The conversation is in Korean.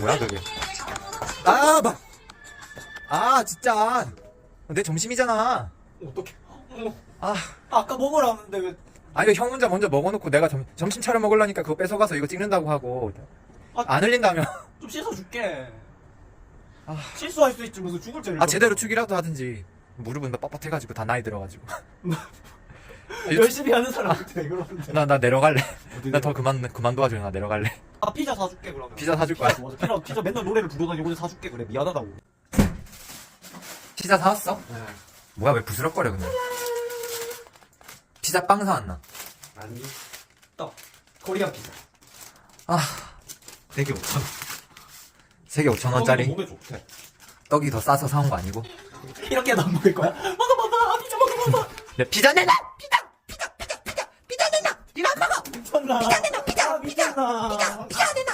뭐야 그게? 아 막. 아 진짜. 내 점심이잖아. 어떡해. 어, 아. 아까 먹으라는데 왜. 아니 형 혼자 먼저 먹어놓고 내가 점, 점심 차려 먹으려니까 그거 뺏어가서 이거 찍는다고 하고 아. 안 흘린다며 좀 씻어줄게. 아. 실수할 수 있지 무슨 죽을 죄를. 아 제대로 축이라도 하든지 무릎은 뻣뻣해가지고 다 나이 들어가지고 열심히 하는 사람한테 그러는데. 나 나 내려갈래 어디 나 더 그만 그만 도와줘 나 내려갈래 아 피자 사줄게 그러면. 피자 사줄 거야 맞아. 피자 피자 맨날 노래를 부르다니 오늘 사줄게 그래 미안하다고. 피자 사왔어? 네. 뭐야 왜 부스럭거려 근데 피자 빵 사왔나 아니. 떡. 코리안 피자. 아 되게 5천 원. 세개 5천원짜리 몸에 좋대. 떡이 더 싸서 사온 거 아니고 이렇게도 안 먹을 거야? 먹어 먹어 피자 먹어 먹어. 내 피자 내놔 피자 피자 피자 피자 피자 내놔? 피자 내놔 피자. 내놔